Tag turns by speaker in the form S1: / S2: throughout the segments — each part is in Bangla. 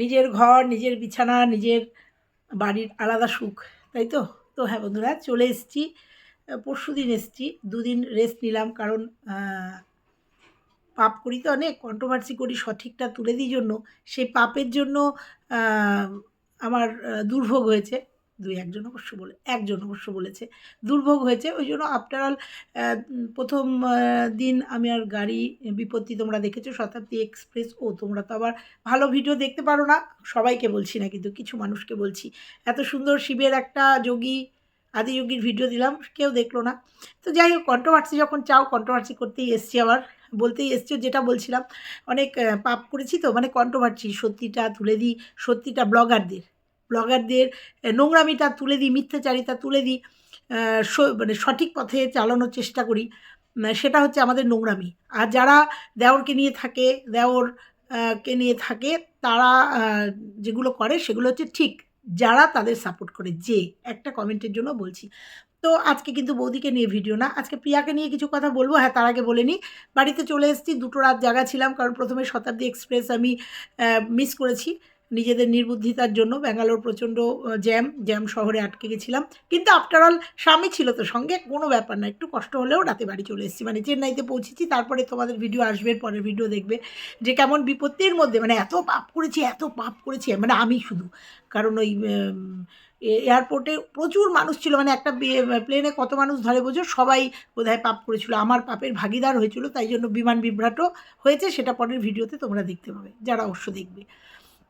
S1: নিজের ঘর, নিজের বিছানা, নিজের বাড়ির আলাদা সুখ, তাই তো? তো হ্যাঁ বন্ধুরা, চলে এসেছি পরশু দিন এসেছি, দুদিন রেস্ট নিলাম কারণ পাপ করি তো অনেক কন্ট্রোভার্সি করি, সঠিকটা তুলে দিই জন্য, সেই পাপের জন্য আমার দুর্ভোগ হয়েছে। দুই একজন অবশ্য বলে, একজন অবশ্য বলেছে। দুর্ভোগ হয়েছে। ওই জন্য আফটার অল প্রথম দিন আমি আর গাড়ি, বিপত্তি তোমরা দেখেছ, শতাব্দী এক্সপ্রেস, ও তোমরা তো আবার ভালো ভিডিও দেখতে পারো না। সবাইকে বলছি না, কিন্তু কিছু মানুষকে বলছি। এত সুন্দর শিবের একটা যোগী, আদিযোগীর ভিডিও দিলাম, কেউ দেখল না। তো যাই হোক কন্ট্রোভার্সি যখন চাও কন্ট্রোভার্সি করতেই এসছি আবার, বলতেই এসছি, যেটা বলছিলাম, অনেক পাপ করেছি তো মানে কন্ট্রোভার্সি সত্যিটা তুলে দিই, সত্যিটা ব্লগারদের ব্লগারদের নোংরামিটা তুলে দিই, মিথ্যাচারিতা তুলে দিই মানে সঠিক পথে চালানোর চেষ্টা করি। সেটা হচ্ছে আমাদের নোংরামি। আর যারা দেওরকে নিয়ে থাকে, দেওর কে নিয়ে থাকে, তারা যেগুলো করে সেগুলো হচ্ছে ঠিক। যারা তাদের সাপোর্ট করে। যে, একটা কমেন্টের জন্য বলছি। তো আজকে কিন্তু বৌদিকে নিয়ে ভিডিও না, আজকে প্রিয়াকে নিয়ে কিছু কথা বলব। হ্যাঁ তার আগে বলে নিই, বাড়িতে চলে এসেছি, দুটো রাত জায়গা ছিলাম, কারণ প্রথমে শতাব্দী এক্সপ্রেস আমি মিস করেছি। নিজেদের নির্বুদ্ধিতার জন্য ব্যাঙ্গালোর প্রচণ্ড জ্যাম জ্যাম শহরে আটকে গেছিলাম। কিন্তু আফটার অল স্বামী ছিল তো সঙ্গে, কোনো ব্যাপার না, একটু কষ্ট হলেও রাতে বাড়ি চলে এসেছি। মানে চেন্নাইতে পৌঁছেছি, তারপরে তোমাদের ভিডিও আসবে, পরের ভিডিও দেখবে। যে কেমন বিপত্তির মধ্যে মানে এত পাপ করেছি, এত পাপ করেছি মানে আমি শুধু। কারণ ওই এয়ারপোর্টে প্রচুর মানুষ ছিল মানে একটা প্লেনে কত মানুষ ধরে বোঝো, সবাই বোধহয় পাপ করেছিল। আমার পাপের ভাগিদার হয়েছিল, তাই জন্য বিমান বিভ্রাট হয়েছে, সেটা পরের ভিডিওতে তোমরা দেখতে পাবে, যারা অবশ্য দেখবে।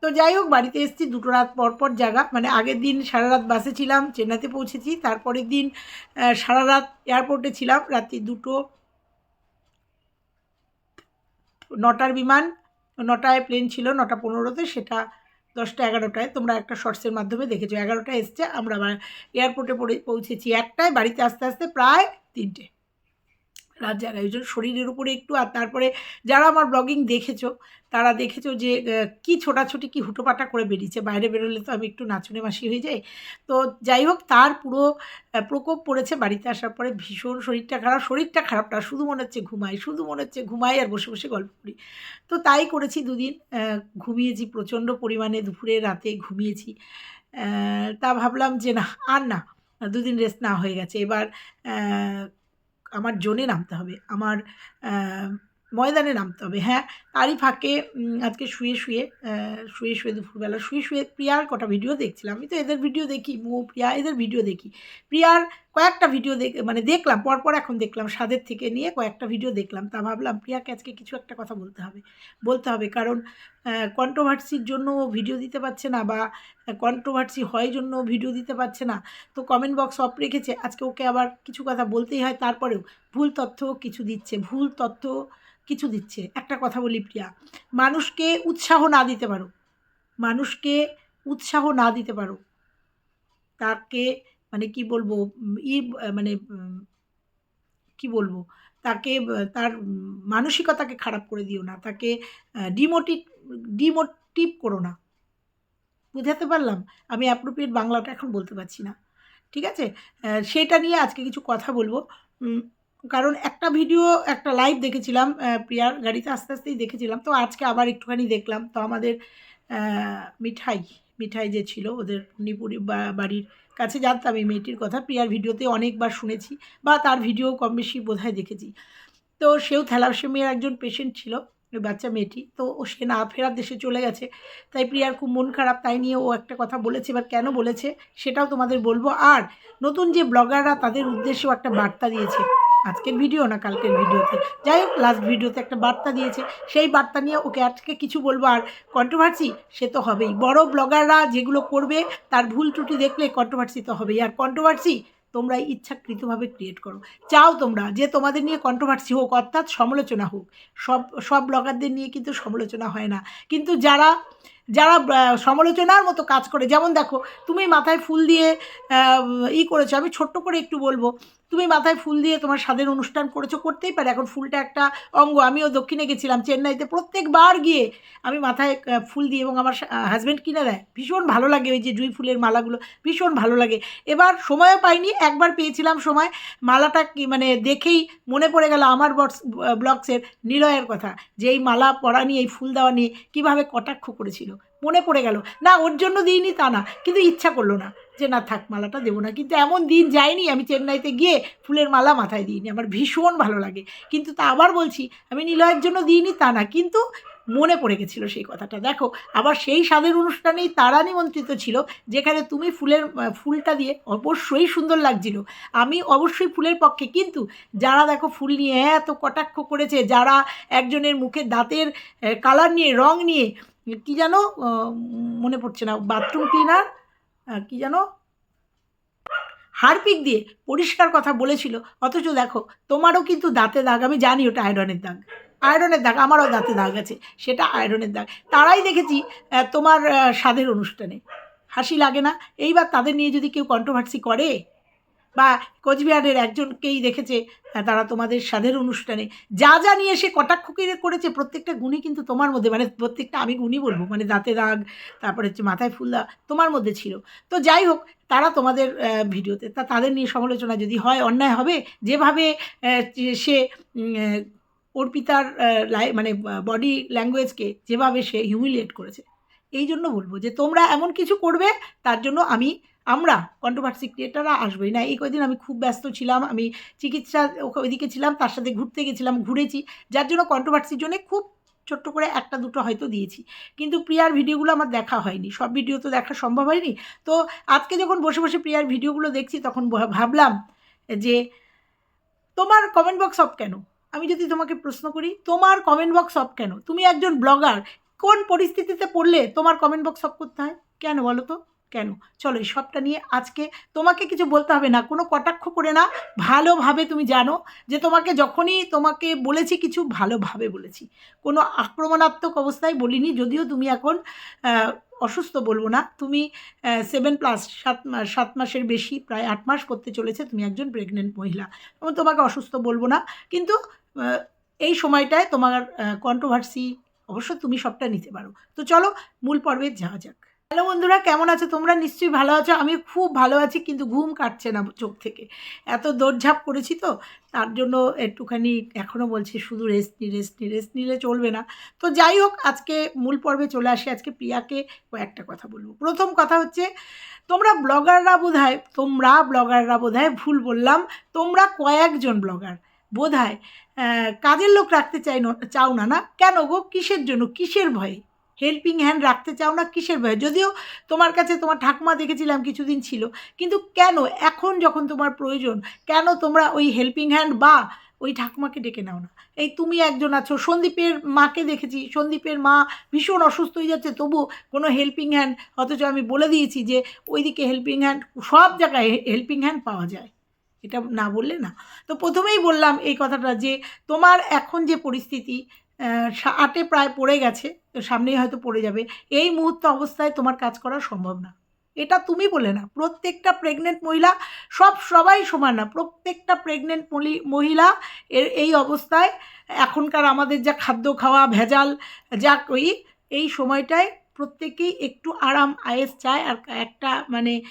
S1: তো যাই হোক, বাড়িতে এসেছি দুটো রাত পরপর পর জায়গা। মানে আগের দিন সারা রাত বাসে ছিলাম, চেন্নাইতে পৌঁছেছি। তারপরের দিন সারা রাত এয়ারপোর্টে ছিলাম। রাত্রি দুটো, নটার বিমান, নটায় প্লেন ছিল, নটা পনেরোতে, সেটা দশটা এগারোটায়। তোমরা একটা শর্টসের মাধ্যমে দেখেছ। এগারোটায় এসছে, আমরা এয়ারপোর্টে পৌঁছেছি একটায়। বাড়িতে আস্তে আস্তে প্রায় তিনটে। রাত জায়গায় ওই জন্য শরীরের উপরে একটু আর তারপরে যারা আমার ব্লগিং দেখেছ, তারা দেখেছ যে কি ছোটাছুটি, কি হুটোপাটা করে বেরিয়েছে। বাইরে বেরোলে তো আমি একটু নাচুনে মাসি হয়ে যাই। তো যাই হোক, তার পুরো প্রকোপ পড়েছে বাড়িতে আসার পরে। ভীষণ শরীরটা খারাপ শরীরটা খারাপ না, শুধু মনে হচ্ছে ঘুমাই, শুধু মনে হচ্ছে ঘুমাই আর বসে বসে গল্প করি। তো তাই করেছি দুদিন ঘুমিয়েছি প্রচণ্ড পরিমাণে দুপুরে, রাতে ঘুমিয়েছি। তা ভাবলাম যে না, আর না, দুদিন রেস্ট না হয়ে গেছে। এবার আমার জোনে নামতে হবে। আমার ময়দানে নামতে হবে। হ্যাঁ তারই ফাঁকে আজকে শুয়ে শুয়ে শুয়ে শুয়ে দুপুরবেলা শুয়ে শুয়ে প্রিয়ার কটা ভিডিও দেখছিলাম। আমি তো এদের ভিডিও দেখি, মো, প্রিয়া, এদের ভিডিও দেখি। প্রিয়ার কয়েকটা ভিডিও দেখ মানে দেখলাম, পরপর এখন দেখলাম স্বাদের থেকে নিয়ে কয়েকটা ভিডিও দেখলাম। তা ভাবলাম, প্রিয়াকে আজকে কিছু একটা কথা বলতে হবে বলতে হবে। কারণ কন্ট্রোভার্সির জন্য ভিডিও দিতে পারছে না বা কন্ট্রোভার্সি হয় জন্য ভিডিও দিতে পারছে না। তো কমেন্ট বক্স অফ রেখেছে। আজকে ওকে আবার কিছু কথা বলতেই হয়, তারপরেও ভুল তথ্য কিছু দিচ্ছে। ভুল তথ্য কিছু দিচ্ছে। একটা কথা বলি প্রিয়া, মানুষকে উৎসাহ না দিতে পারো। মানুষকে উৎসাহ না দিতে পারো। তাকে মানে কি বলব, ই মানে কি বলব, তাকে তার মানসিকতাকে খারাপ করে দিও না। তাকে ডিমোটিভ ডিমোটিভ করো না। বুঝাতে পারলাম? আমি অ্যাপ্রোপ্রিয়েট বাংলাটা এখন বলতে পারছি না। ঠিক আছে? সেটা নিয়ে আজকে কিছু কথা বলব। কারণ একটা ভিডিও একটা লাইভ দেখেছিলাম প্রিয়ার গাড়িতে আস্তে আস্তেই দেখেছিলাম। তো আজকে আবার একটুখানি দেখলাম। তো আমাদের মিঠাই মিঠাই যে ছিল ওদের পুনিপুরি বাড়ির কাছে জানতাম এই মেয়েটির কথা। প্রিয়ার ভিডিওতে অনেকবার শুনেছি বা তার ভিডিও কম বেশি বোধহয় দেখেছি। তো সেও থ্যালাসেমিয়ার একজন পেশেন্ট ছিল, ওই বাচ্চা মেয়েটি। তো ও সে না ফেরার দেশে চলে গেছে। তাই প্রিয়ার খুব মন খারাপ, তাই নিয়ে ও একটা কথা বলেছে এবার কেন বলেছে সেটাও তোমাদের বলব। আর নতুন যে ব্লগাররা তাদের উদ্দেশ্যেও একটা বার্তা দিয়েছে। আজকের ভিডিও না কালকের ভিডিওতে যাই হোক লাস্ট ভিডিওতে একটা বার্তা দিয়েছে। সেই বার্তা নিয়ে ওকে আজকে কিছু বলব। আর কন্ট্রোভার্সি সে তো হবেই। বড় ব্লগাররা যেগুলো করবে, তার ভুল ত্রুটি দেখলে কন্ট্রোভার্সি তো হবেই। আর কন্ট্রোভার্সি তোমরা ইচ্ছাকৃতভাবে ক্রিয়েট করো। চাও তোমরা যে তোমাদের নিয়ে কন্ট্রোভার্সি হোক, অর্থাৎ সমালোচনা হোক। সব সব ব্লগারদের নিয়ে কিন্তু সমালোচনা হয় না। কিন্তু যারা যারা সমালোচনার মতো কাজ করে, যেমন দেখো, তুমি মাথায় ফুল দিয়ে ই করেছ, আমি ছোট্ট করে একটু বলব, তুমি মাথায় ফুল দিয়ে তোমার স্বাদের অনুষ্ঠান করেছ, করতেই পারে, এখন ফুলটা একটা অঙ্গ, আমিও দক্ষিণে গেছিলাম চেন্নাইতে, প্রত্যেকবার গিয়ে আমি মাথায় ফুল দিই এবং আমার হাজব্যান্ড কিনে দেয়, ভীষণ ভালো লাগে ওই যে জুঁই ফুলের মালাগুলো, ভীষণ ভালো লাগে, এবার সময়ও পাইনি, একবার পেয়েছিলাম সময়, মালাটা কি মানে দেখেই মনে পড়ে গেল আমার ব্লগসের নিলয়ের কথা, যে এই মালা পরা নিয়ে, এই ফুল দেওয়া নিয়ে কীভাবে কটাক্ষ করেছিল। মনে পড়ে গেল। না, ওর জন্য দিইনি তা না, কিন্তু ইচ্ছা করল না যে, না, থাক, মালাটা দেবো না। কিন্তু এমন দিন যায়নি, আমি চেন্নাইতে গিয়ে ফুলের মালা মাথায় দিইনি। আমার ভীষণ ভালো লাগে। কিন্তু তা আবার বলছি, আমি নিলয়ের জন্য দিইনি তা না। কিন্তু মনে পড়ে গেছিল সেই কথাটা। দেখো, আবার সেই স্বাদের অনুষ্ঠানেই তারা নিমন্ত্রিত ছিল, যেখানে তুমি ফুলের ফুলটা দিয়ে অবশ্যই সুন্দর লাগছিল। আমি অবশ্যই ফুলের পক্ষে, কিন্তু যারা দেখো ফুল নিয়ে এত কটাক্ষ করেছে, যারা একজনের মুখে দাঁতের কালার নিয়ে, রং নিয়ে কি যেন মনে পড়ছে না বাথরুম ক্লিনার কি যেন হারপিক দিয়ে পরিষ্কার কথা বলেছিল। অথচ দেখো, তোমারও কিন্তু দাঁতে দাগ, আমি জানি ওটা আয়রনের দাগ। আয়রনের দাগ, আমারও দাঁতে দাগ আছে, সেটা আয়রনের দাগ। তারাই দেখেছি তোমার স্বাদের অনুষ্ঠানে। হাসি লাগে না? এইবার তাদের নিয়ে যদি কেউ কন্ট্রোভার্সি করে বা কোচবিহারের একজনকেই দেখেছে তারা তোমাদের স্বাদের অনুষ্ঠানে। যা যা নিয়ে সে কটাক্ষ করেছে, প্রত্যেকটা গুণই কিন্তু তোমার মধ্যে মানে প্রত্যেকটা আমি গুণই বলব মানে দাঁতে দাগ, তারপরে হচ্ছে মাথায় ফুল দাগ তোমার মধ্যে ছিল। তো যাই হোক, তারা তোমাদের ভিডিওতে, তা তাদের নিয়ে সমালোচনা যদি হয়, অন্যায় হবে, যেভাবে সে অর্পিতার মানে বডি ল্যাঙ্গুয়েজকে যেভাবে সে হিউমিলিয়েট করেছে। এই জন্য বলব যে তোমরা এমন কিছু করবে, তার জন্য আমি আমরা কন্ট্রোভার্সি ক্রিয়েটাররা আসবোই না। এই কদিন আমি খুব ব্যস্ত ছিলাম, আমি চিকিৎসা ওইদিকে ছিলাম, তার সাথে ঘুরতে গেছিলাম, ঘুরেছি। যার জন্য কন্ট্রোভার্সির জন্য খুব ছোট্ট করে একটা দুটো হয়তো দিয়েছি। কিন্তু প্রিয়ার ভিডিওগুলো আমার দেখা হয়নি। সব ভিডিও তো দেখা সম্ভব হয়নি। তো আজকে যখন বসে বসে প্রিয়ার ভিডিওগুলো দেখছি, তখন ভাবলাম যে তোমার কমেন্ট বক্স অফ কেন? আমি যদি তোমাকে প্রশ্ন করি, তোমার কমেন্ট বক্স অফ কেন? তুমি একজন ব্লগার কোন পরিস্থিতিতে পড়লে তোমার কমেন্ট বক্স অফ করতে হয়? কেন বলো তো? কেন? চলো এই সবটা নিয়ে আজকে তোমাকে কিছু বলতে হবে না, কোনো কটাক্ষ করে না, ভালোভাবে তুমি জানো যে তোমাকে যখনই তোমাকে বলেছি কিছু ভালোভাবে বলেছি। কোনো আক্রমণাত্মক অবস্থায় বলিনি, যদিও তুমি এখন অসুস্থ বলব না। তুমি সেভেন প্লাস সাত সাত মাসের বেশি, প্রায় আট মাস করতে চলেছে, তুমি একজন প্রেগনেন্ট মহিলা। এবং তোমাকে অসুস্থ বলব না, কিন্তু এই সময়টায় তোমার কন্ট্রোভার্সি অবশ্য তুমি সবটা নিতে পারো। তো চলো, মূল পর্বে যাওয়া যাক। হ্যালো বন্ধুরা, কেমন আছো? তোমরা নিশ্চয়ই ভালো আছো। আমি খুব ভালো আছি, কিন্তু ঘুম কাটছে না চোখ থেকে। এত দৌড়ঝাঁপ করেছি তো, তার জন্য একটুখানি এখনও বলছি শুধু রেস্ট নি রেস্ট নি রেস্ট নিলে চলবে না। তো যাই হোক, আজকে মূল পর্বে চলে আসি। আজকে প্রিয়াকে কয়েকটা কথা বলব। প্রথম কথা হচ্ছে, তোমরা ব্লগাররা বোধ তোমরা ব্লগাররা বোধ ভুল বললাম, তোমরা কয়েকজন ব্লগার বোধ কাজের লোক রাখতে চাই চাও না না? কেন গো? কিসের জন্য? কিসের ভয়ে? হেল্পিং হ্যান্ড রাখতে চাও না কিসের ভয়ে? যদিও তোমার কাছে তোমার ঠাকুমা দেখেছিলাম কিছুদিন ছিল, কিন্তু কেন? এখন যখন তোমার প্রয়োজন, কেন তোমরা ওই হেল্পিং হ্যান্ড বা ওই ঠাকুমাকে ডেকে নাও না? এই তুমি একজন আছো, সন্দীপের মাকে দেখেছি, সন্দীপের মা ভীষণ অসুস্থ হয়ে যাচ্ছে, তবু কোনো হেল্পিং হ্যান্ড অথচ আমি বলে দিয়েছি যে ওইদিকে হেল্পিং হ্যান্ড সব জায়গায় হেল্পিং হ্যান্ড পাওয়া যায়। এটা না বললে না। তো প্রথমেই বললাম এই কথাটা যে তোমার এখন যে পরিস্থিতি আটে প্রায় পড়ে গেছে, তো সামনেই হয়তো পড়ে যাবে। এই মুহূর্ত অবস্থায় তোমার কাজ করা সম্ভব না। এটা তুমি বলে না প্রত্যেকটা প্রেগনেন্ট মহিলা, সব সবাই সমান না, প্রত্যেকটা প্রেগনেন্ট মহিলা এর এই অবস্থায়, এখনকার আমাদের যা খাদ্য খাওয়া, ভেজাল, যা কই এই সময়টায় প্রত্যেকেই একটু আরাম, আয়েস চায় আর একটা মানে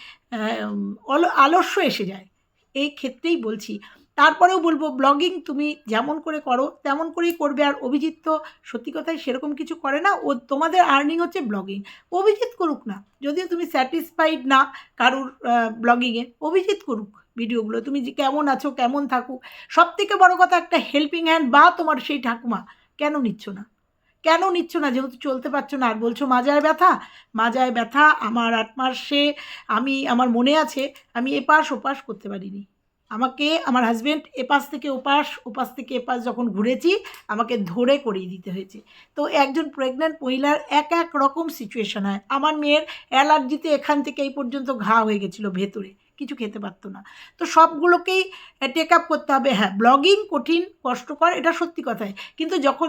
S1: অল- আলস্য এসে যায়। এই ক্ষেত্রেই বলছি তারপরেও বলব ব্লগিং তুমি যেমন করে করো, তেমন করেই করবে। আর অভিজিৎ তো সত্যি কথাই সেরকম কিছু করে না। ও তোমাদের আর্নিং হচ্ছে ব্লগিং অভিজিৎ করুক না। যদিও তুমি স্যাটিসফাইড না কারুর ব্লগিংয়ে অভিজিৎ করুক ভিডিওগুলো। তুমি যে কেমন আছো, কেমন থাকুক সব থেকে বড় কথা একটা হেল্পিং হ্যান্ড বা তোমার সেই ঠাকুমা কেন নিচ্ছ না? কেন নিচ্ছ না? যেহেতু চলতে পারছ না। আর বলছো মাজায় ব্যথা? মাজায় ব্যথা, আমার আট মাসে আমি, আমার মনে আছে, আমি এপাশ ওপাশ করতে পারিনি। আমাকে, আমার হাজব্যান্ড এপাশ থেকে ওপাশ ওপাশ থেকে এপাশ যখন ঘুরেছি, আমাকে ধরে করিয়ে দিতে হয়েছে। তো একজন প্রেগনেন্ট মহিলার এক এক রকম সিচুয়েশন হয়। আমার মেয়ের অ্যালার্জিতে এখান থেকে এই পর্যন্ত ঘা হয়ে গেছিল ভেতরে, কিছু খেতে পারতো না। তো সবগুলোকেই টেক আপ করতে হবে। হ্যাঁ ব্লগিং কঠিন, কষ্টকর, এটা সত্যি কথাই। কিন্তু যখন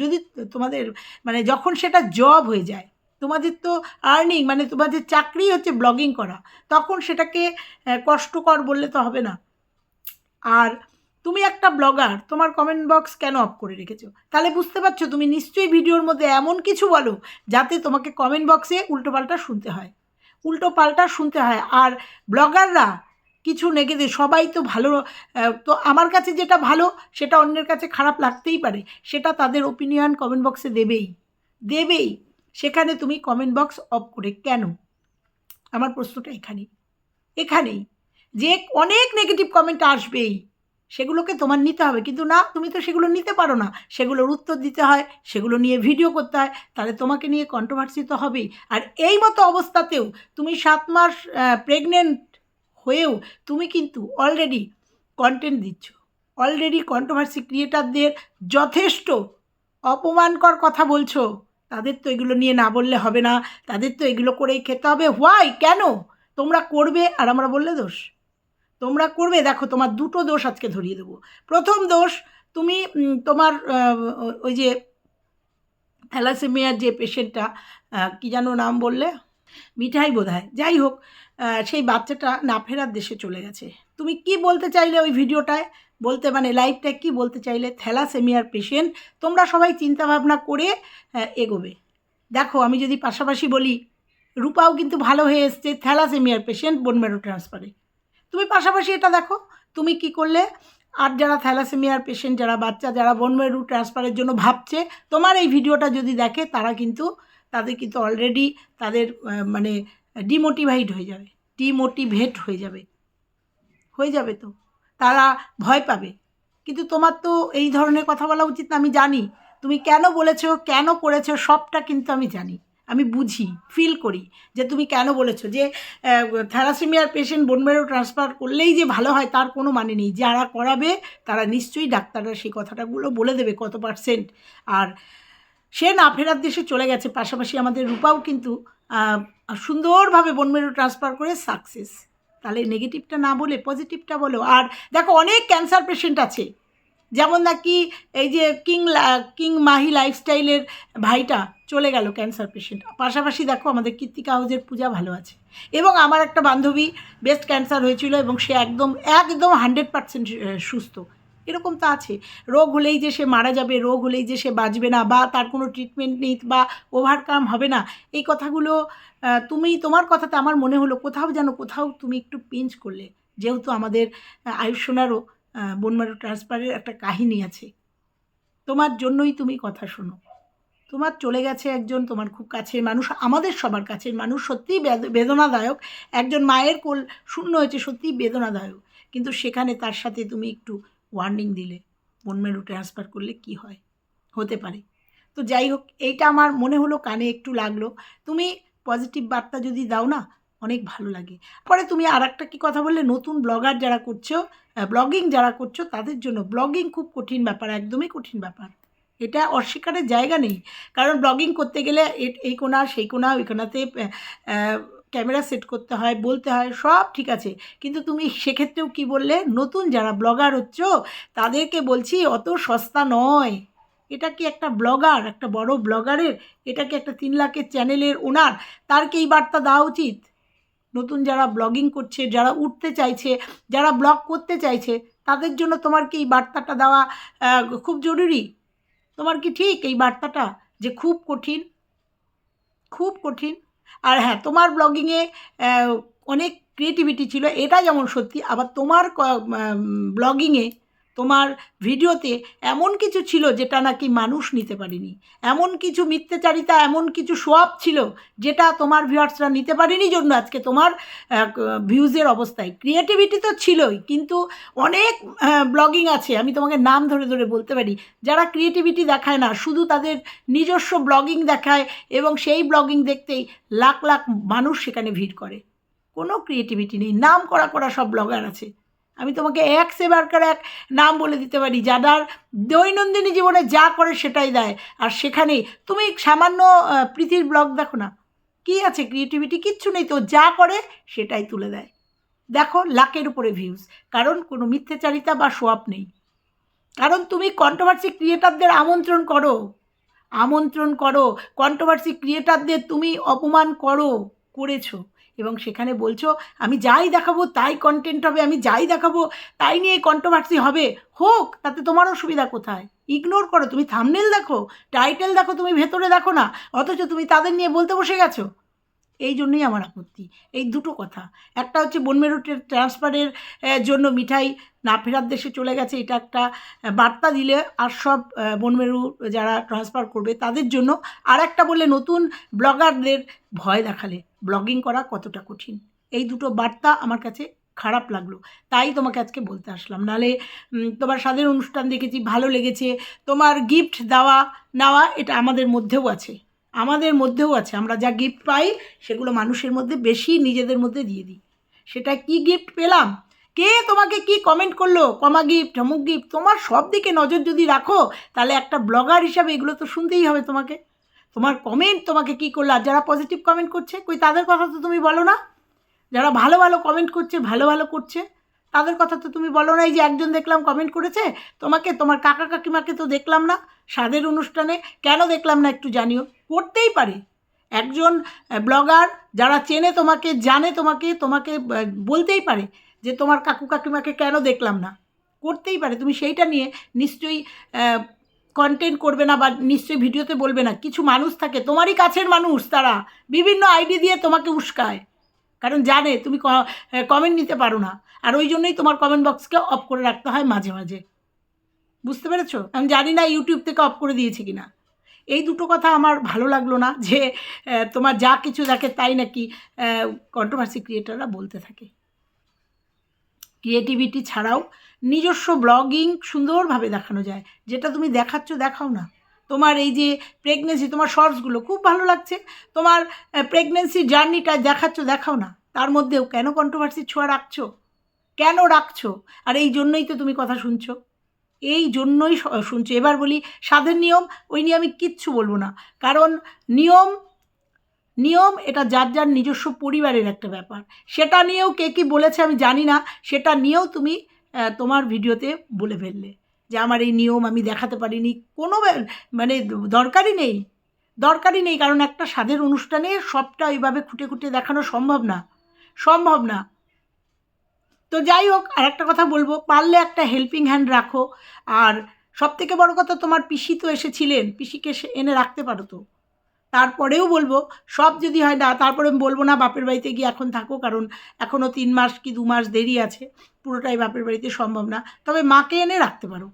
S1: যদি তোমাদের মানে যখন সেটা জব হয়ে যায় তোমাদের তো আর্নিং মানে তোমাদের চাকরি হচ্ছে ব্লগিং করা। তখন সেটাকে কষ্টকর বললে তো হবে না। আর তুমি একটা ব্লগার তোমার কমেন্ট বক্স কেন অফ করে রেখেছো? তাহলে বুঝতে পারছ, তুমি নিশ্চয়ই ভিডিওর মধ্যে এমন কিছু বলো, যাতে তোমাকে কমেন্ট বক্সে উল্টোপাল্টা শুনতে হয়। উল্টো পাল্টা শুনতে হয়। আর ব্লগাররা কিছু নেগেটিভ সবাই তো ভালো তো আমার কাছে যেটা ভালো, সেটা অন্যের কাছে খারাপ লাগতেই পারে। সেটা তাদের ওপিনিয়ন কমেন্ট বক্সে দেবেই। দেবেই। সেখানে তুমি কমেন্ট বক্স অফ করে কেন? আমার প্রশ্নটা এখানেই। এখানেই। যে অনেক নেগেটিভ কমেন্ট আসবেই, সেগুলোকে তোমার নিতে হবে। কিন্তু না, তুমি তো সেগুলো নিতে পারো না। সেগুলোর উত্তর দিতে হয়, সেগুলো নিয়ে ভিডিও করতে হয়। তাহলে তোমাকে নিয়ে কন্ট্রোভার্সি তো হবেই। আর এই মতো অবস্থাতেও তুমি সাত মাস প্রেগনেন্ট হয়েও তুমি কিন্তু অলরেডি কন্টেন্ট দিচ্ছ। অলরেডি কন্ট্রোভার্সি ক্রিয়েটারদের যথেষ্ট অপমানকর কথা বলছো। তাদের তো এগুলো নিয়ে না বললে হবে না। তাদের তো এগুলো করেই খেতে হবে। হোয়াই কেন? তোমরা করবে আর আমরা বললে দোষ। তোমরা করবে, দেখো তোমার দুটো দোষ আজকে ধরিয়ে দেবো। প্রথম দোষ, তুমি তোমার ওই যে থ্যালাসেমিয়ার যে পেশেন্টটা কী যেন নাম বললে? মিঠাই বোধহয়। যাই হোক সেই বাচ্চাটা না ফেরার দেশে চলে গেছে। তুমি কি বলতে চাইলে ওই ভিডিওটায়? বলতে মানে লাইফটা কি বলতে চাইলে থ্যালাসেমিয়ার পেশেন্ট তোমরা সবাই চিন্তাভাবনা করে এগোবে। দেখো, আমি যদি পাশাপাশি বলি, রূপাও কিন্তু ভালো হয়ে এসছে থ্যালাসেমিয়ার পেশেন্ট বোনমেরো ট্রান্সফারে তুমি পাশাপাশি এটা দেখো, তুমি কি করলে? আর যারা থ্যালাসেমিয়ার পেশেন্ট যারা বাচ্চা, যারা বোনমেরু ট্রান্সফারের জন্য ভাবছে, তোমার এই ভিডিওটা যদি দেখে, তারা কিন্তু, তাদের কিন্তু অলরেডি তাদের মানে ডিমোটিভাইড হয়ে যাবে ডিমোটিভেট হয়ে যাবে। হয়ে যাবে তো? তারা ভয় পাবে। কিন্তু তোমার তো এই ধরনের কথা বলা উচিত না, আমি জানি। তুমি কেন বলেছ, কেন করেছ, সবটা কিন্তু আমি জানি। আমি বুঝি ফিল করি যে তুমি কেন বলেছ যে থ্যালাসেমিয়ার পেশেন্ট বোনমেরো ট্রান্সফার করলেই যে ভালো হয় তার কোনো মানে নেই। যারা করাবে, তারা নিশ্চয়ই ডাক্তাররা সেই কথাটাগুলো বলে দেবে কত পার্সেন্ট আর সে না ফেরার দেশে চলে গেছে, পাশাপাশি আমাদের রূপাও কিন্তু সুন্দরভাবে বনমেরু ট্রান্সফার করে সাকসেস তাহলে নেগেটিভটা না বলে পজিটিভটা বলো। আর দেখো অনেক ক্যান্সার পেশেন্ট আছে। যেমন নাকি এই যে কিং কিং মাহি লাইফস্টাইলের ভাইটা চলে গেল ক্যান্সার পেশেন্ট পাশাপাশি দেখো আমাদের কৃত্তিকা হাউজের পূজা ভালো আছে। এবং আমার একটা বান্ধবী বেস্ট ক্যান্সার হয়েছিল এবং সে একদম একদম হান্ড্রেড পার্সেন্ট সুস্থ। এরকম তো আছে। রোগ হলেই যে সে মারা যাবে রোগ হলেই যে সে বাঁচবে না বা তার কোনো ট্রিটমেন্ট নেই বা ওভারকাম হবে না এই কথাগুলো তুমি তোমার কথাতে আমার মনে হলো কোথাও যেন কোথাও তুমি একটু পিঞ্চ করলে। যেহেতু আমাদের আহ, বনমারু ট্রান্সফারের একটা কাহিনী আছে। তোমার জন্যই তুমি কথা শোনো। তোমার চলে গেছে একজন তোমার খুব কাছের মানুষ আমাদের সবার কাছের মানুষ সত্যিই বেদ- বেদনাদায়ক। একজন মায়ের কোল শূন্য হয়েছে সত্যিই বেদনাদায়ক। কিন্তু সেখানে তার সাথে তুমি একটু ওয়ার্নিং দিলে বনমেরু ট্রান্সফার করলে কি হয়? হতে পারে। তো যাই হোক, এইটা আমার মনে হলো, কানে একটু লাগল। তুমি পজিটিভ বার্তা যদি দাও না, অনেক ভালো লাগে। পরে তুমি আর একটা কী কথা বললে? নতুন ব্লগার যারা করছ ব্লগিং যারা করছ, তাদের জন্য ব্লগিং খুব কঠিন ব্যাপার, একদমই কঠিন ব্যাপার। এটা অস্বীকারের জায়গা নেই। কারণ ব্লগিং করতে গেলে এই কোনা, সেই কোনা ওই কোনাতে ক্যামেরা সেট করতে হয়, বলতে হয়, সব ঠিক আছে। কিন্তু তুমি সেক্ষেত্রেও কি বললে? নতুন যারা ব্লগার হচ্ছ, তাদেরকে বলছি অত সস্তা নয়। এটা কি একটা ব্লগার, একটা বড় ব্লগারের, এটা কি একটা তিন লাখের চ্যানেলের ওনার? তার কি এই বার্তা দেওয়া উচিত? নতুন যারা ব্লগিং করছে, যারা উঠতে চাইছে, যারা ব্লগ করতে চাইছে, তাদের জন্য তোমার কি এই বার্তাটা দেওয়া খুব জরুরি? তোমার কি ঠিক এই বার্তাটা যে খুব কঠিন? খুব কঠিন। আর হ্যাঁ তোমার ব্লগিংয়ে অনেক ক্রিয়েটিভিটি ছিল এটা যেমন সত্যি আবার তোমার ব্লগিংয়ে তোমার ভিডিওতে এমন কিছু ছিল যেটা নাকি মানুষ নিতে পারেনি। এমন কিছু মিথ্যাচারিতা, এমন কিছু সোয়াব ছিল যেটা তোমার ভিউয়ার্সরা নিতে পারেনি জন্য আজকে তোমার ভিউজের অবস্থায়। ক্রিয়েটিভিটি তো ছিলই, কিন্তু অনেক ব্লগিং আছে, আমি তোমাকে নাম ধরে ধরে বলতে পারি, যারা ক্রিয়েটিভিটি দেখায় না, শুধু তাদের নিজস্ব ব্লগিং দেখায় এবং সেই ব্লগিং দেখতেই লাখ লাখ মানুষ সেখানে ভিড় করে। কোনো ক্রিয়েটিভিটি নেই, নাম করা করা সব ব্লগার আছে। আমি তোমাকে এক সেবারকার এক নাম বলে দিতে পারি, যাদার দৈনন্দিনী জীবনে যা করে সেটাই দেয়। আর সেখানে তুমি সামান্য প্রীতির ব্লগ দেখো না? কি আছে? ক্রিয়েটিভিটি কিচ্ছু নেই তো, যা করে সেটাই তুলে দেয়। দেখো, লাখের উপরে ভিউজ কারণ কোনো মিথ্যাচারিতা বা সোয়াপ নেই। কারণ তুমি কন্ট্রোভার্সি ক্রিয়েটারদের আমন্ত্রণ করো। আমন্ত্রণ করো। কন্ট্রোভার্সি ক্রিয়েটারদের তুমি অপমান করো, করেছ। এবং সেখানে বলছো, আমি যাই দেখাবো, তাই কন্টেন্ট হবে, আমি যাই দেখাবো, তাই নিয়ে কন্ট্রোভার্সি হবে। হোক, তাতে তোমার অসুবিধা কোথায়? ইগনোর করো, তুমি থামনেল দেখো টাইটেল দেখো, তুমি ভেতরে দেখো না, অথচ তুমি তাদের নিয়ে বলতে বসে গেছো। এই জন্যই আমার আপত্তি। এই দুটো কথা। একটা হচ্ছে বনমেরু ট্রে- ট্রান্সফারের জন্য মিঠাই না ফেরার দেশে চলে গেছে, এটা একটা বার্তা দিলে আর সব বনমেরু যারা ট্রান্সফার করবে, তাদের জন্য আর একটা বললে নতুন ব্লগারদের ভয় দেখালে। ব্লগিং করা কতটা কঠিন? এই দুটো বার্তা আমার কাছে খারাপ লাগল। তাই তোমাকে আজকে বলতে আসলাম। নালে তোমার স্বাদের অনুষ্ঠান দেখেছি, ভালো লেগেছে। তোমার গিফট দেওয়া, নেওয়া এটা আমাদের মধ্যেও আছে। আমাদের মধ্যেও আছে। আমরা যা গিফট পাই, সেগুলো মানুষের মধ্যে বেশি নিজেদের মধ্যে দিয়ে দিই। সেটা কি গিফট পেলাম? কে তোমাকে কি কমেন্ট করল? কমা গিফট অমুক গিফট তোমার সব দিকে নজর যদি রাখো, তাহলে একটা ব্লগার হিসাবে এগুলো তো শুনতেই হবে তোমাকে। তোমার কমেন্ট তোমাকে কি করল? আর যারা পজিটিভ কমেন্ট করছে, কই তাদের কথা তো তুমি বলো না। যারা ভালো ভালো কমেন্ট করছে, ভালো ভালো করছে, তাদের কথা তো তুমি বলো না। এই যে একজন দেখলাম কমেন্ট করেছে, তোমাকে, তোমার কাকা কাকিমাকে তো দেখলাম না স্বাদের অনুষ্ঠানে। কেন দেখলাম না একটু জানিও। করতেই পারে। একজন ব্লগার যারা চেনে তোমাকে, জানে তোমাকে তোমাকে বলতেই পারে যে তোমার কাকু কাকিমাকে কেন দেখলাম না। করতেই পারে। তুমি সেইটা নিয়ে নিশ্চয়ই কন্টেন্ট করবে না বা নিশ্চয়ই ভিডিওতে বলবে না। কিছু মানুষ থাকে, তোমারই কাছের মানুষ তারা, বিভিন্ন আইডি দিয়ে তোমাকে উস্কায়। কারণ জানে, তুমি কমেন্ট নিতে পারো না। আর ওই জন্যই তোমার কমেন্ট বক্সকে অফ করে রাখতে হয় মাঝে মাঝে। বুঝতে পেরেছ? আমি জানি না ইউটিউব থেকে অফ করে দিয়েছে কিনা। এই দুটো কথা আমার ভালো লাগল না যে তোমার যা কিছু দেখে তাই নাকি কন্ট্রোভার্সি ক্রিয়েটাররা বলতে থাকে। ক্রিয়েটিভিটি ছাড়াও নিজস্ব ব্লগিং সুন্দরভাবে দেখানো যায়। যেটা তুমি দেখাচ্ছ, দেখাও না। তোমার এই যে প্রেগনেন্সি তোমার শর্টসগুলো খুব ভালো লাগছে। তোমার প্রেগনেন্সি জার্নিটা দেখাচ্ছ, দেখাও না। তার মধ্যেও কেন কন্ট্রোভার্সি ছোঁয়া রাখছো? কেন রাখছো? আর এই জন্যই তো তুমি কথা শুনছো। এই জন্যই শুনছো। এবার বলি, স্বাদের নিয়ম, ওই নিয়ে আমি কিচ্ছু বলব না। কারণ নিয়ম নিয়ম এটা যার যার নিজস্ব পরিবারের একটা ব্যাপার। সেটা নিয়েও কে কী বলেছে আমি জানি না। সেটা নিয়েও তুমি তোমার ভিডিওতে বলে ফেললে যে আমার এই নিয়ম আমি দেখাতে পারিনি। কোনো মানে দরকারই নেই। দরকারই নেই, কারণ একটা স্বাদের অনুষ্ঠানে সবটা ওইভাবে খুঁটে খুঁটে দেখানো সম্ভব না। সম্ভব না। তো যাই হোক আর একটা কথা বলব। পারলে একটা হেল্পিং হ্যান্ড রাখো। আর সব থেকে বড় কথা, তোমার পিসি তো এসেছিলেন। পিসিকে এনে রাখতে পারো তো। তারপরেও বলব, সব যদি হয় না, তারপরে বলব না, বাপের বাড়িতে গিয়ে এখন থাকো, কারণ এখনও তিন মাস কি দু মাস দেরি আছে। পুরোটাই বাপের বাড়িতে সম্ভব না। তবে মাকে এনে রাখতে পারো।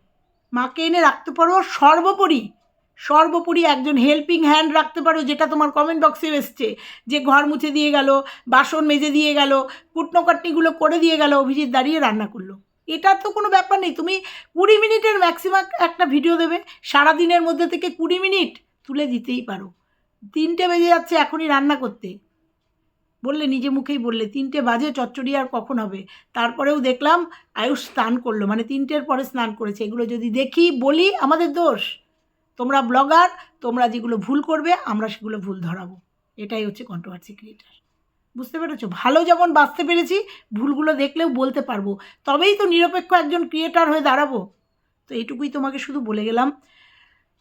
S1: মাকে এনে রাখতে পারো সর্বোপরি। সর্বোপরি একজন হেল্পিং হ্যান্ড রাখতে পারো, যেটা তোমার কমেন্ট বক্সে এসছে। যে ঘর মুছে দিয়ে গেল, বাসন মেজে দিয়ে গেল, কুটনোকাটনিগুলো করে দিয়ে গেল, অভিজিৎ দাঁড়িয়ে রান্না করল। এটা তো কোনো ব্যাপার নেই। তুমি কুড়ি মিনিটের ম্যাক্সিমাম একটা ভিডিও দেবে। সারা দিনের মধ্যে থেকে কুড়ি মিনিট তুলে দিতেই পারো। তিনটে বেজে যাচ্ছে এখনই রান্না করতে। বললে নিজে মুখেই বললে, তিনটে বাজে, চচ্চড়ি আর কখন হবে? তারপরেও দেখলাম আয়ুষ স্নান করল মানে তিনটের পরে স্নান করেছে। এগুলো যদি দেখি, বলি আমাদের দোষ। তোমরা ব্লগার, তোমরা যেগুলো ভুল করবে, আমরা সেগুলো ভুল ধরাবো। এটাই হচ্ছে কন্ট্রোভার্সি ক্রিয়েটার বুঝতে পেরেছ? ভালো যেমন বাঁচতে পেরেছি, ভুলগুলো দেখলেও বলতে পারব। তবেই তো নিরপেক্ষ একজন ক্রিয়েটার হয়ে দাঁড়াবো। তো এইটুকুই তোমাকে শুধু বলে গেলাম।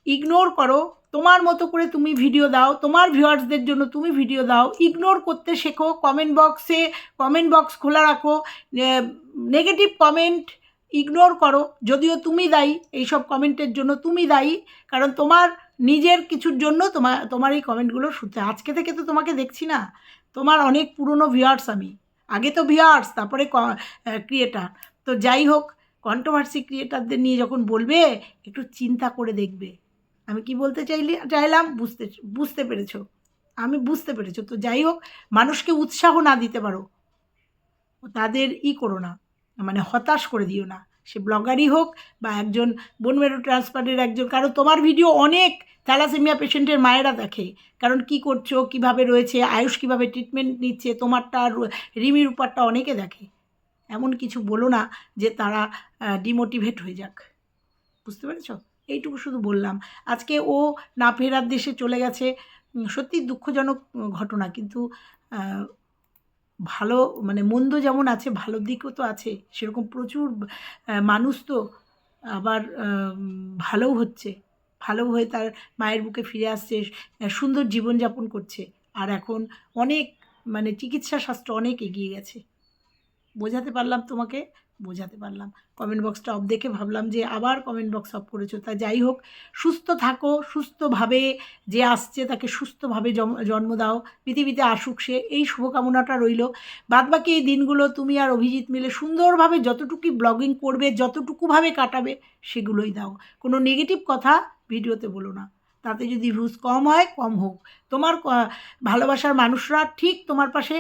S1: ইগনোর করো তোমার মতো করে তুমি ভিডিও দাও, তোমার ভিউয়ার্সদের জন্য তুমি ভিডিও দাও ইগনোর করতে শেখো কমেন্ট বক্সে কমেন্ট বক্স খোলা রাখো নেগেটিভ কমেন্ট ইগনোর করো, যদিও তুমি দায়ী, এইসব কমেন্টের জন্য তুমি দায়ী, কারণ তোমার নিজের কিছুর জন্য তোমার তোমার এই কমেন্টগুলো শুনতে। আজকে থেকে তো তোমাকে দেখছি না, তোমার অনেক পুরনো ভিউয়ার্স আমি। আগে তো ভিউয়ার্স তারপরে ক্রিয়েটার তো যাই হোক কন্ট্রোভার্সি ক্রিয়েটারদের নিয়ে যখন বলবে, একটু চিন্তা করে দেখবে। আমি কি বলতে চাইলি, চাইলাম? বুঝতে বুঝতে পেরেছ। আমি বুঝতে পেরেছ। তো যাই হোক, মানুষকে উৎসাহ না দিতে পারো। তাদের ই করো না। মানে হতাশ করে দিও না। সে ব্লগারই হোক বা একজন বনমেরু ট্রান্সপ্লান্টের একজন, কারণ তোমার ভিডিও অনেক থ্যালাসেমিয়া পেশেন্টের মায়েরা দেখে। কারণ কি করছ, কীভাবে রয়েছে, আয়ুষ কীভাবে ট্রিটমেন্ট নিচ্ছে, তোমারটা, রু- রিমির উপারটা অনেকে দেখে। এমন কিছু বলো না যে তারা ডিমোটিভেট হয়ে যাক। বুঝতে পেরেছ? এইটুকু শুধু বললাম। আজকে ও না ফেরার দেশে চলে গেছে সত্যি দুঃখজনক ঘটনা। কিন্তু ভালো মানে মন্দ যেমন আছে, ভালো দিকও তো আছে। সেরকম প্রচুর মানুষ তো আবার ভালোও হচ্ছে। ভালো হয়ে তার মায়ের বুকে ফিরে আসছে সুন্দর জীবনযাপন করছে। আর এখন অনেক মানে চিকিৎসা শাস্ত্র অনেক এগিয়ে গেছে। বোঝাতে পারলাম তোমাকে? বোঝাতে পারলাম। কমেন্ট বক্সটা অফ দেখে ভাবলাম যে আবার কমেন্ট বক্স অফ করেছ। তা যাই হোক, সুস্থ থাকো, সুস্থভাবে যে আসছে তাকে সুস্থভাবে জন্ম দাও, পৃথিবীতে আসুক সে। এই শুভকামনাটা রইল। বাদবাকি এই দিনগুলো তুমি আর অভিজিৎ মিলে সুন্দরভাবে যতটুকুই ব্লগিং করবে, যতটুকুভাবে কাটাবে, সেগুলোই দাও। কোনো নেগেটিভ কথা ভিডিওতে বলো না। তাতে যদি ভিউজ কম হয়, কম হোক। তোমার ভালোবাসার মানুষরা ঠিক তোমার পাশে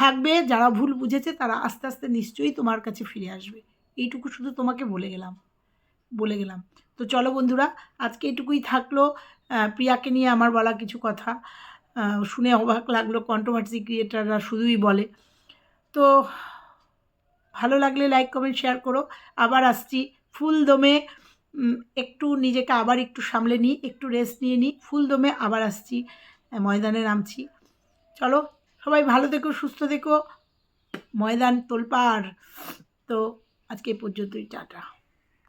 S1: থাকবে, যারা ভুল বুঝেছে তারা আস্তে আস্তে নিশ্চয়ই তোমার কাছে ফিরে আসবে। এইটুকু শুধু তোমাকে বলে গেলাম বলে গেলাম। তো চলো বন্ধুরা, আজকে এটুকুই থাকল প্রিয়াকে নিয়ে আমার বলা কিছু কথা। শুনে অবাক লাগল কন্ট্রোভার্সি ক্রিয়েটাররা শুধুই বলে। তো ভালো লাগলে লাইক কমেন্ট শেয়ার করো। আবার আসছি ফুল দমে একটু নিজেকে আবার একটু সামলে নিই, একটু রেস্ট নিয়ে নিই। ফুল দমে আবার আসছি, ময়দানে নামছি। চলো, সবাই ভালো দেখো সুস্থ থেকো। ময়দান তোলপাড়। তো আজকে পর্যন্তই, টাটা।